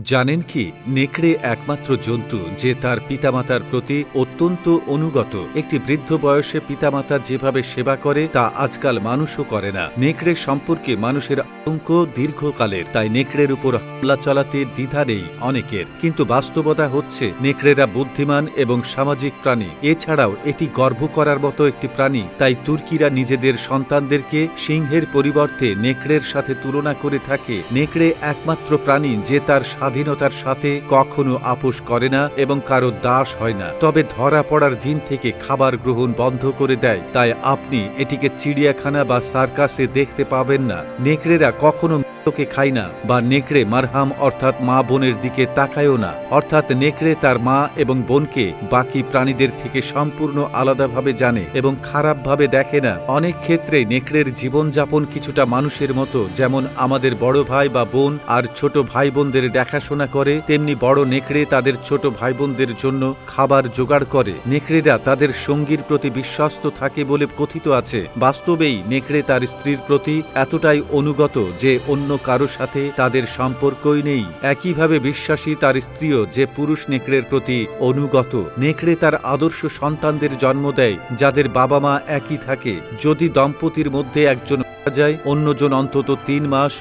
জানেন কি, নেকড়ে একমাত্র জন্তু যে তার পিতামাতার প্রতি অত্যন্ত অনুগত। একটি বৃদ্ধ বয়সে পিতামাতা যেভাবে সেবা করে, তা আজকাল মানুষও করে না। নেকড়ে সম্পর্কে মানুষের আতঙ্ক দীর্ঘকালের, তাই নেকড়ের উপর হামলা চালাতে দ্বিধা নেই অনেকের। কিন্তু বাস্তবতা হচ্ছে, নেকড়েরা বুদ্ধিমান এবং সামাজিক প্রাণী। এছাড়াও এটি গর্ভ করার মতো একটি প্রাণী, তাই তুর্কিরা নিজেদের সন্তানদেরকে সিংহের পরিবর্তে নেকড়ের সাথে তুলনা করে থাকে। নেকড়ে একমাত্র প্রাণী যে তার স্বাধীনতার সাথে কখনো আপোষ করে না এবং কারও দাস হয় না। তবে ধরা পড়ার দিন থেকে খাবার গ্রহণ বন্ধ করে দেয়। তাই আপনি এটিকে চিড়িয়াখানা বা সার্কাসে দেখতে পাবেন না। নেকড়েরা কখনো মৃতকে খায় না, বা নেকড়ে মারহাম অর্থাৎ মা বোনের দিকে তাকায়ও না। অর্থাৎ নেকড়ে তার মা এবং বোনকে বাকি প্রাণীদের থেকে সম্পূর্ণ আলাদাভাবে জানে এবং খারাপভাবে দেখে না। অনেক ক্ষেত্রে নেকড়ের জীবনযাপন কিছুটা মানুষের মতো, যেমন আমাদের বড় ভাই বা বোন আর ছোট ভাই বোনদের দেখাশোনা করে, তেমনি বড় নেকড়ে তাদের ছোট ভাই বোনদের জন্য খাবার জোগাড় করে। নেকড়েরা তাদের সঙ্গীর প্রতি বিশ্বস্ত থাকে বলে কথিত আছে। বাস্তবেই নেকড়ে তার স্ত্রীর প্রতি এতটাই অনুগত যে অন্য কারও সাথে তাদের সম্পর্কই নেই। একইভাবে বিশ্বাসী তার স্ত্রীও যে পুরুষ নেকড়ের প্রতি অনুগত, নেকড়ে তার আদর্শ সন্তানদের জন্ম দেয়, যাদের বাবা মা একই থাকে। যদি দম্পতির মধ্যে একজন যায়, অন্যজন অন্তত তিন মাস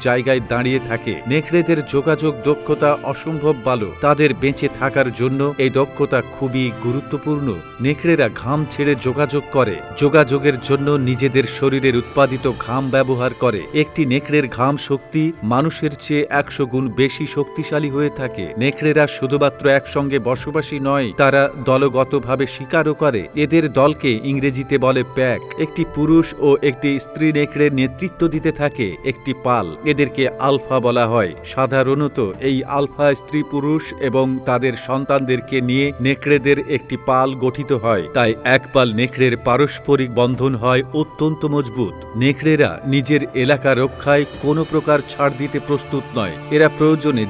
জায়গায় দাঁড়িয়ে থাকে। নেকড়েদের যোগাযোগ দক্ষতা অসম্ভব ভালো। তাদের বেঁচে থাকার জন্য এই দক্ষতা খুবই গুরুত্বপূর্ণ। নেকড়েরা ঘাম ছেড়ে যোগাযোগ করে। যোগাযোগের জন্য নিজেদের শরীরের উৎপাদিত ঘাম ব্যবহার করে। একটি নেকড়ের ঘাম শক্তি মানুষের চেয়ে একশো গুণ বেশি শক্তিশালী হয়ে থাকে। নেকড়েরা শুধুমাত্র একসঙ্গে বসবাসী নয়, তারা দলগতভাবে শিকারও করে। এদের দলকে ইংরেজিতে বলে প্যাক। একটি পুরুষ ও একটি স্ত্রী নেকড়ের নেতৃত্ব দিতে থাকে। একটি পাল। এদেরকে আলফা বলা হয়। সাধারণত এই আলফা স্ত্রী পুরুষ এবং তাদের সন্তানদেরকে নিয়ে নেকড়েদের একটি পাল গঠিত হয়। তাই এক পাল নেকড়ের পারস্পরিক বন্ধন হয় অত্যন্ত মজবুত। নেকড়েরা নিজের এলাকা রক্ষায় কোনো প্রকার ছাড় দিতে প্রস্তুত নয়। এরা প্রয়োজনে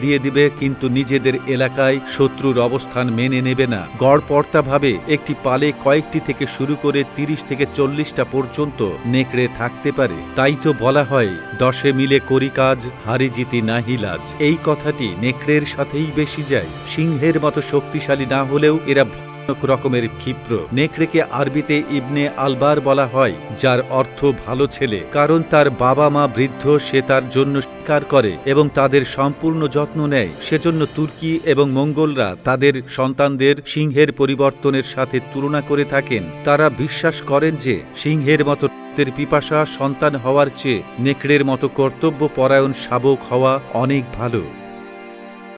দিয়ে দিবে, কিন্তু নিজেদের এলাকায় শত্রুর অবস্থান মেনে নেবে না। গড়পর্তাভাবে একটি পালে কয়েকটি থেকে শুরু করে তিরিশ থেকে চল্লিশটা পর্যন্ত নেকড়ে থাকতে পারে। তাই তো বলা হয়, দশে মিলে করি কাজ, হারি জিতি নাহি এই কথাটি নেকড়ের সাথেই বেশি যায়। সিংহের মতো শক্তিশালী না হলেও এরা রকমের ক্ষিপ্র নেকড়েকে আরবিতে ইবনে আলবার বলা হয়, যার অর্থ ভালো ছেলে। কারণ তার বাবা মা বৃদ্ধ, সে তার জন্য স্বীকার করে এবং তাদের সম্পূর্ণ যত্ন নেয়। সেজন্য তুর্কি এবং মঙ্গলরা তাদের সন্তানদের সিংহের পরিবর্তনের সাথে তুলনা করে থাকেন। তারা বিশ্বাস করেন যে, সিংহের মতো পিপাসা সন্তান হওয়ার চেয়ে নেকড়ের মতো কর্তব্য পরায়ণ শাবক হওয়া অনেক ভালো।